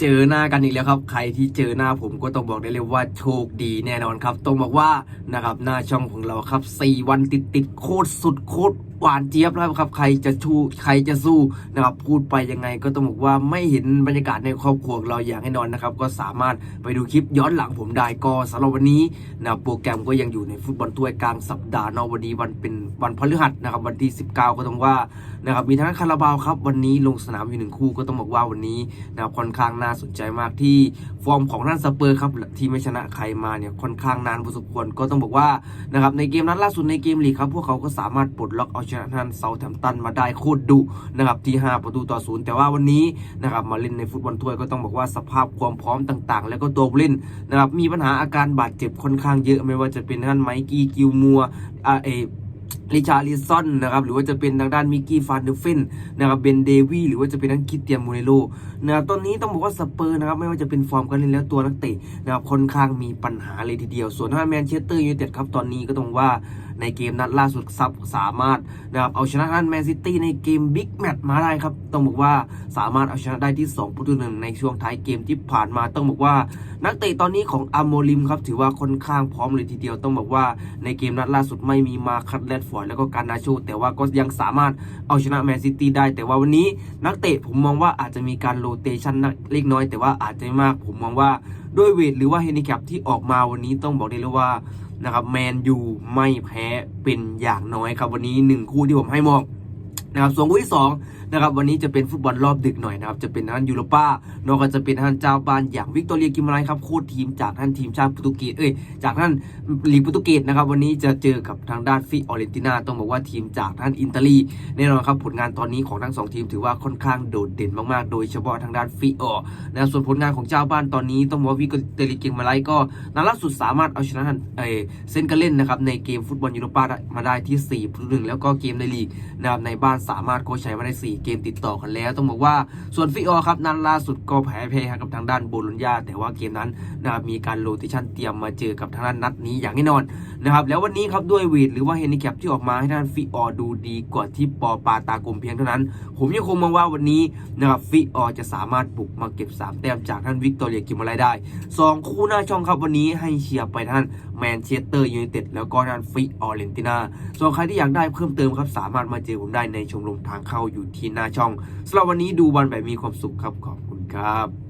เจอหน้ากันอีกแล้วครับ ใครที่เจอหน้าผมก็ต้องบอกได้เลยว่าโชคดีแน่นอนครับ ต้องบอกว่านะครับหน้าช่องของเราครับ 4 วันติดติดโคตรสุดโคตร หวานเจี๊ยบแล้วครับ ใครจะชูใครจะสู้นะครับพูดไปยังไงก็ต้องบอกว่าไม่เห็นบรรยากาศในครอบครัวของเราอย่างแน่นอนนะครับ ก็สามารถไปดูคลิปย้อนหลังผมได้ก็สำหรับวันนี้นะครับโปรแกรมก็ยังอยู่ในฟุตบอลถ้วยกลางสัปดาห์นอะวันนี้วันเป็นวันพฤหัสนะครับ วันที่ 19 ก็ต้องว่านะครับมีทั้งคาราบาวครับวันนี้ลงสนามอยู่หนึ่งคู่ก็ต้องบอกว่าวันนี้นะครับค่อนข้างน่าสนใจมากที่ฟอร์มของท่านสเปอร์ครับที่ไม่ชนะใครมาเนี่ยค่อนข้างนานพอสมควรก็ต้องบอกว่านะครับในเกมนัดล่าสุดในเกมลีกครับพวกเขาก็สามารถปลดล็อกเอาชนะท่านเซาแธมตันมาได้โคตรดุนะครับที่ 5 ประตูต่อศูนย์แต่ว่าวันนี้นะครับมาเล่นในฟุตบอลถ้วยก็ต้องบอกว่าสภาพความพร้อมต่าง ๆ แล้วก็ตัวเล่นนะครับมีปัญหาอาการบาดเจ็บค่อนข้างเยอะไม่ว่าจะเป็นท่านไมกี้กิลมัวอาเอริชาร์ลิซอนนะครับหรือว่าจะเป็นทางด้านมิกกี้ฟานเดอร์เฟนนะครับเบนเดวี่หรือว่าจะเป็นทั้งคิเตียนมูเนโลนะครับตอนนี้ต้องบอกว่าสเปอร์นะครับไม่ว่าจะเป็นฟอร์มการเล่นแล้วตัวนักเตะนะครับค่อนข้างมีปัญหาเลยทีเดียว ส่วนทางแมนเชสเตอร์ยูไนเต็ดครับตอนนี้ก็ต้องว่าในเกมนัดล่าสุดซับสามารถนะครับเอาชนะทางแมนซิตี้ในเกมบิ๊กแมตช์มาได้ครับต้องบอกว่าสามารถเอาชนะได้ที่2ประตูหนึ่งในช่วงท้ายเกมที่ผ่านมาต้องบอกว่า นักเตะตอนนี้ของอาโมลิมครับถือว่าค่อนข้างพร้อมเลยทีเดียว ต้องบอกว่าในเกมนัดล่าสุดไม่มีมาคัตแลดฟอร์ดแล้วก็การนาโชแต่ว่าก็ยังสามารถเอาชนะแมนซิตี้ได้ แต่ว่าวันนี้นักเตะผมมองว่าอาจจะมีการโรเตชันเล็กน้อย แต่ว่าอาจจะไม่มากผมมองว่าด้วยเวทหรือว่าเฮนิแคปที่ออกมาวันนี้ต้องบอกได้เลยว่านะครับแมนยูไม่แพ้เป็นอย่างน้อยครับวันนี้หนึ่งคู่ที่ผมให้มอง นะครับส่วนคู่ที่สองนะครับวันนี้จะเป็นฟุตบอลรอบดึกหน่อยนะครับจะเป็นท่านยูโรป้านอกจากจะเป็นท่านเจ้าบ้านอย่างวิกตอเรียกิมไรครับโค้ชทีมจากท่านทีมชาติโปรตุเกสเอ้ยจากท่านลีกโปรตุเกสนะครับวันนี้จะเจอกับทางด้านฟิออเรนตินาต้องบอกว่าทีมจากท่านอินเตอรีแน่นอนครับผลงานตอนนี้ของทั้งสองทีมถือว่าค่อนข้างโดดเด่นมากๆ โดยเฉพาะทางด้านฟิออนะส่วนผลงานของเจ้าบ้านตอนนี้ต้องบอกว่าวิกตอเรียกิมไรก็นัดล่าสุดสามารถเอาชนะท่านเออเซนเกเล่นนะครับในเกมฟุตบอลยูโรป้ามาได้ที่4ประตูหนึ่งแล้วก็เกมในลีกนะครับในบ้านสามารถโกชัยมาได้ 4 เกมติดต่อกันแล้ว ต้องบอกว่าส่วนฟิออครับนัดล่าสุดก็แพ้แพ้ให้กับทางด้านโบโลญญาแต่ว่าเกมนั้นนะครับมีการโรเตชันเตรียมมาเจอกับทางด้านนัดนี้อย่างแน่นอนนะครับแล้ววันนี้ครับด้วยวีดหรือว่าเฮนิแคปที่ออกมาให้ทางด้านฟิออดูดีกว่าที่ปอปาตากลมเพียงเท่านั้น ผมยังคงมองว่าวันนี้นะครับฟิออจะสามารถบุกมาเก็บ 3 แต้มจากท่านวิกตอเรียกิมอะไรได้ 2 คู่หน้าช่องครับวันนี้ให้เชียร์ไปท่านแมนเชสเตอร์ยูไนเต็ดแล้วก็ท่านฟิออเรนตินาส่วนใครที่อยากได้เพิ่มเติมครับสามารถมาเจอผมได้ในชมรมทางเข้าอยู่ที่หน้าช่องสำหรับวันนี้ดูบอลแบบมีความสุขครับขอบคุณครับ